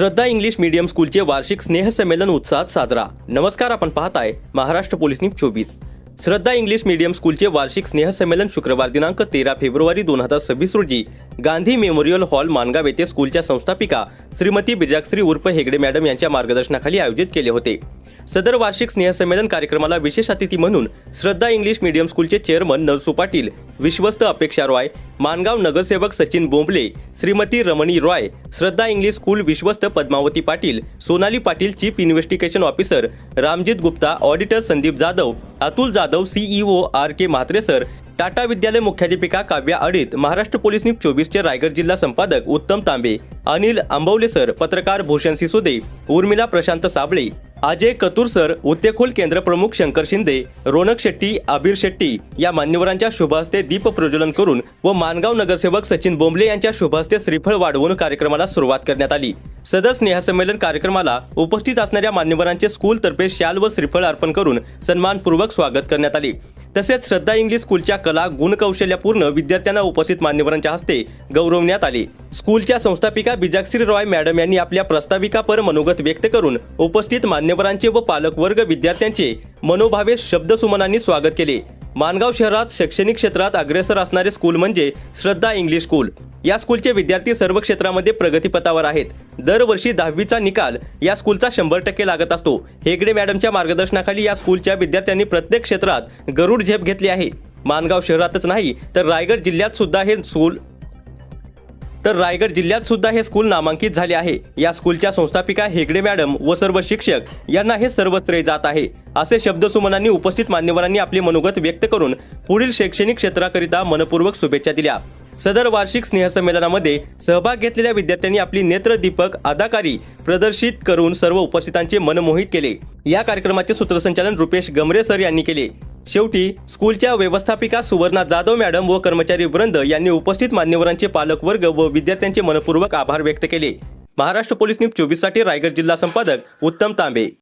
श्रद्धा English medium स्कूलचे वार्षिक स्नेहसंमेलन उत्साहात साजरा. नमस्कार आपण पाहताय महाराष्ट्र पोलीस न्यूज चोवीस. श्रद्धा इंग्लिश मीडियम स्कूलचे वार्षिक स्नेहसंमेलन शुक्रवार दिनांक तेरा फेब्रुवारी दोन हजार सव्वीस रोजी गांधी मेमोरियल हॉल मानगाव येथे स्कूलच्या संस्थापिका श्रीमती बिजाक्षरी उर्फ हेगडे मॅडम यांच्या मार्गदर्शनाखाली आयोजित केले होते. सदर वार्षिक स्नेहसंमेलन कार्यक्रमाला विशेष अतिथी म्हणून श्रद्धा इंग्लिश मीडियम स्कूलचे चेअरमन नरसू पाटील विश्वस्त अपेक्षा रॉय मानगाव नगरसेवक सचिन बोंबले श्रीमती रमणी रॉय श्रद्धा इंग्लिश स्कूल विश्वस्त Padmavati Patil Sonali Patil chief investigation officer Ramjit Gupta auditor Sandeep Jadhav Atul Jadhav CEO R K Mhatre sir Tata विद्यालय मुख्याध्यापिका काव्या अडीत महाराष्ट्र पोलीस न्यूज चोवीसचे रायगड जिल्हा संपादक उत्तम तांबे अनिल आंबवले सर पत्रकार भूषण सिसोदे उर्मिला प्रशांत साबळे अजय कतूर सर उत्तेखोल केंद्र प्रमुख शंकर शिंदे रोनक शेट्टी आबिर शेट्टी या मान्यवरांच्या शुभहस्ते दीप प्रज्वलन करून व मानगाव नगरसेवक सचिन बोंबले यांच्या शुभहस्ते श्रीफळ वाढवून कार्यक्रमाला सुरुवात करण्यात आली. सदर स्नेहसंमेलन कार्यक्रमाला उपस्थित असणाऱ्या मान्यवरांचे स्कूलतर्फे शाल व श्रीफळ अर्पण करून सन्मानपूर्वक स्वागत करण्यात आले. तसेच श्रद्धा इंग्लिश स्कूलच्या कला गुणकौशल्यापूर्ण विद्यार्थ्यांना उपस्थित मान्यवरांच्या हस्ते गौरवण्यात आले. स्कूलच्या संस्थापिका बिजाक्षी रॉय मॅडम यांनी आपल्या प्रस्ताविकापर मनोगत व्यक्त करून उपस्थित मान्यवरांचे व पालकवर्ग विद्यार्थ्यांचे मनोभावे शब्दसुमनांनी स्वागत केले. मानगाव शहरात शैक्षणिक क्षेत्रात अग्रेसर असणारे स्कूल म्हणजे श्रद्धा इंग्लिश स्कूल. या स्कूलचे विद्यार्थी सर्व क्षेत्रामध्ये प्रगतीपथावर आहेत. दरवर्षी दहावीचा निकाल या स्कूलचा शंभर टक्के लागत असतो. हेगडे मॅडमच्या मार्गदर्शनाखाली या स्कूलच्या विद्यार्थ्यांनी प्रत्येक क्षेत्रात गरुड झेप घेतली आहे. मानगाव शहरातच नाही तर रायगड जिल्ह्यात सुद्धा हे स्कूल तर रायगड जिल्ह्यात सुद्धा हे स्कूल नामांकित झाले आहे. या स्कूलच्या संस्थापिका हेगडे मॅडम व सर्व शिक्षक यांना हे सर्व श्रेय जात आहे. असे शब्दसुमनांनी उपस्थित मान्यवरांनी आपले मनोगत व्यक्त करून पुढील शैक्षणिक क्षेत्राकरिता मनपूर्वक शुभेच्छा दिल्या. सदर वार्षिक स्नेहसंमेलनामध्ये सहभाग घेतलेल्या विद्यार्थ्यांनी आपली नेत्रदीपक अदाकारी प्रदर्शित करून सर्व उपस्थितांचे मन मोहित केले. या कार्यक्रमाचे सूत्रसंचालन रुपेश गमरे सर यांनी केले. शेवटी स्कूलच्या व्यवस्थापिका सुवर्णा जाधव मॅडम व कर्मचारी वृंद यांनी उपस्थित मान्यवरांचे पालकवर्ग व विद्यार्थ्यांचे मनपूर्वक आभार व्यक्त केले. महाराष्ट्र पोलीस न्यूज चोवीससाठी रायगड जिल्हा संपादक उत्तम तांबे.